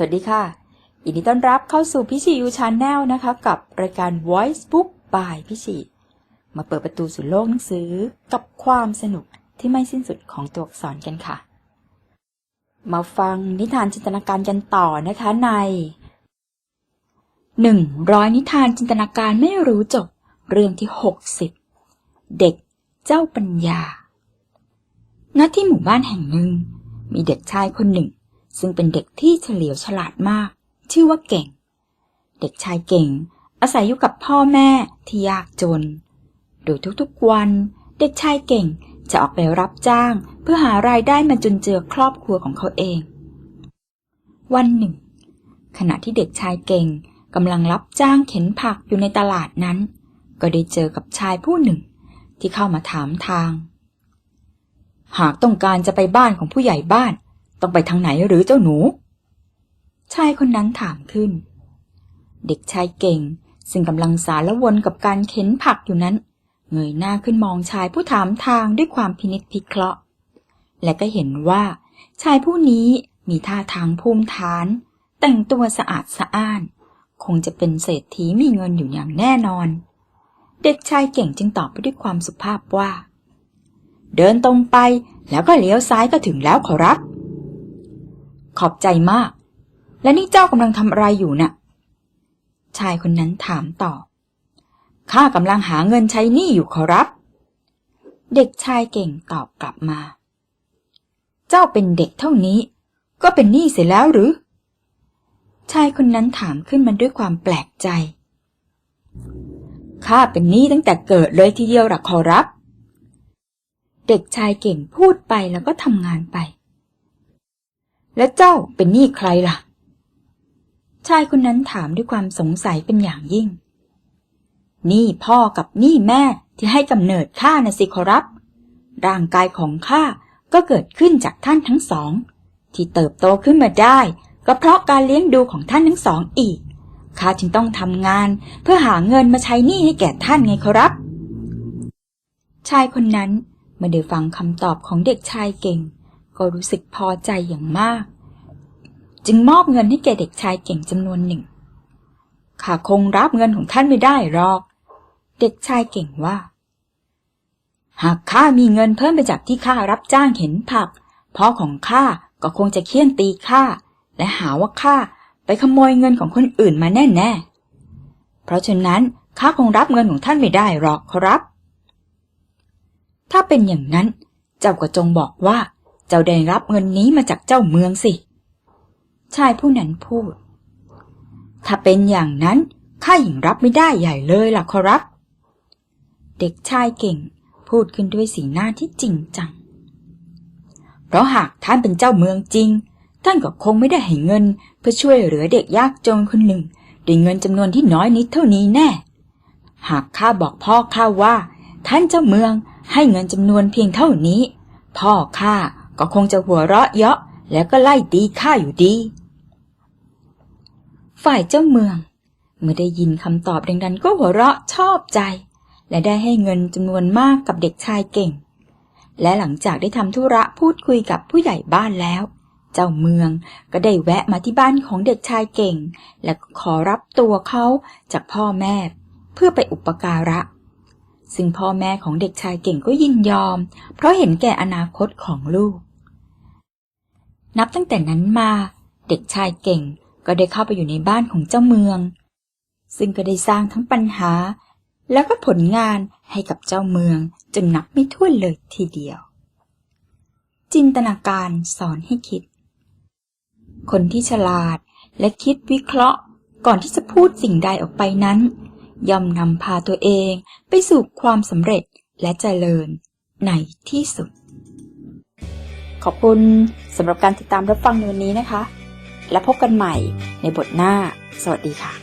สวัสดีค่ะยินดีต้อนรับเข้าสู่พิชิยูชาแนลนะคะ กับรายการ Voice Book by พิชิมาเปิดประตูสู่โลกหนังสือกับความสนุกที่ไม่สิ้นสุดของตัวอักษรกันค่ะ มาฟังนิทานจินตนาการกันต่อนะคะในหนึ่งร้อยนิทานจินตนาการไม่รู้จบ เรื่องที่หกสิบเด็กเจ้าปัญญา ณที่หมู่บ้านแห่งหนึ่ง มีเด็กชายคนหนึ่ง ซึ่งเป็นเด็กที่เฉลียวฉลาดมาก ชื่อว่าเก่ง เด็กชายเก่ง อาศัยอยู่กับพ่อแม่ที่ยากจน โดยทุกๆวัน เด็กชายเก่งจะออกไปรับจ้างเพื่อหารายได้มาจุนเจือครอบครัวของเขาเอง วันหนึ่ง ขณะที่เด็กชายเก่งกำลังรับจ้างเข็นผักอยู่ในตลาดนั้น ก็ได้เจอกับชายผู้หนึ่ง ที่เข้ามาถามทาง หากต้องการจะไปบ้านของผู้ใหญ่บ้าน ต้องไปทางไหนหรือเจ้าหนู ชายคนนั้นถามขึ้น เด็กชายเก่ง ซึ่งกำลังสารวนกับการเข็นผักอยู่นั้น เงยหน้าขึ้นมองชายผู้ถามทางด้วยความพินิจพิเคราะห์ และก็เห็นว่า ชายผู้นี้มีท่าทางภูมิฐาน แต่งตัวสะอาดสะอ้าน คงจะเป็นเศรษฐีมีเงินอยู่อย่างแน่นอน เด็กชายเก่งจึงตอบไปด้วยความสุภาพว่า เดินตรงไปแล้วก็เลี้ยวซ้ายก็ถึงแล้วขอรับ ขอบใจมาก และนี่เจ้ากำลังทำอะไรอยู่น่ะ ชายคนนั้นถามต่อ ข้ากำลังหาเงินใช้หนี้อยู่ขอรับ เด็กชายเก่งตอบกลับมา เจ้าเป็นเด็กเท่านี้ ก็เป็นหนี้เสียแล้วหรือ ชายคนนั้นถามขึ้นมาด้วยความแปลกใจข้าเป็นหนี้ตั้งแต่เกิดเลยทีเดียวหรอขอรับ เด็กชายเก่งพูดไปแล้วก็ทำงานไป แล้วเจ้าเป็นหนี้ใครล่ะ ชายคนนั้นถามด้วยความสงสัยเป็นอย่างยิ่ง หนี้พ่อกับหนี้แม่ที่ให้กำเนิดข้านะสิขอรับ ร่างกายของข้าก็เกิดขึ้นจากท่านทั้งสอง ที่เติบโตขึ้นมาได้ ก็เพราะการเลี้ยงดูของท่านทั้งสองอีกข้าจึงต้องทำงานเพื่อหาเงินมาใช้หนี้ให้แก่ท่านไงขอรับ ชายคนนั้นเมื่อได้ฟังคำตอบของเด็กชายเก่ง ก็รู้สึกพอใจอย่างมาก จึงมอบเงินให้แก่เด็กชายเก่งจำนวนหนึ่ง ข้าคงรับเงินของท่านไม่ได้หรอก เด็กชายเก่งว่า หากข้ามีเงินเพิ่มไปจากที่ข้ารับจ้างเข็นผักพ่อของข้าก็คงจะเคี่ยนตีข้าและหาว่าข้าไปขโมยเงินของคนอื่นมาแน่ๆ เพราะฉะนั้นข้าคงรับเงินของท่านไม่ได้หรอกครับ ถ้าเป็นอย่างนั้น เจ้าก็จงบอกว่า เจ้าได้รับเงินนี้มาจากเจ้าเมืองสิ ชายผู้นั้นพูด ถ้าเป็นอย่างนั้นข้ายิ่งรับไม่ได้ใหญ่เลยล่ะขอรับ เด็กชายเก่งพูดขึ้นด้วยสีหน้าที่จริงจัง เพราะหากท่านเป็นเจ้าเมืองจริง ท่านก็คงไม่ได้ให้เงิน เพื่อช่วยเหลือเด็กยากจนคนหนึ่งด้วยเงินจำนวนที่น้อยนิดเท่านี้แน่ หากข้าบอกพ่อข้าว่า ท่านเจ้าเมืองให้เงินจำนวนเพียงเท่านี้ พ่อข้า ก็คงจะหัวเราะเยาะแล้วก็ไล่ตีข้าอยู่ดี ฝ่ายเจ้าเมือง เมื่อได้ยินคำตอบดังนั้นก็หัวเราะชอบใจ และได้ให้เงินจำนวนมากกับเด็กชายเก่ง และหลังจากได้ทำธุระพูดคุยกับผู้ใหญ่บ้านแล้ว เจ้าเมืองก็ได้แวะมาที่บ้านของเด็กชายเก่ง และขอรับตัวเขาจากพ่อแม่ เพื่อไปอุปการะซึ่งพ่อแม่ของเด็กชายเก่งก็ยินยอม เพราะเห็นแก่อนาคตของลูก นับตั้งแต่นั้นมา เด็กชายเก่งก็ได้เข้าไปอยู่ในบ้านของเจ้าเมือง ซึ่งก็ได้สร้างทั้งปัญหา แล้วก็ผลงานให้กับเจ้าเมืองจนนับไม่ถ้วนเลยทีเดียว จินตนาการสอนให้คิด คนที่ฉลาดและคิดวิเคราะห์ก่อนที่จะพูดสิ่งใดออกไปนั้น ย่อมนำพาตัวเองไปสู่ความสำเร็จและเจริญในที่สุด อบคุณสำหรับการติดตามรับฟังในวันนี้นะคะ และพบกันใหม่ในบทหน้า สวัสดีค่ะ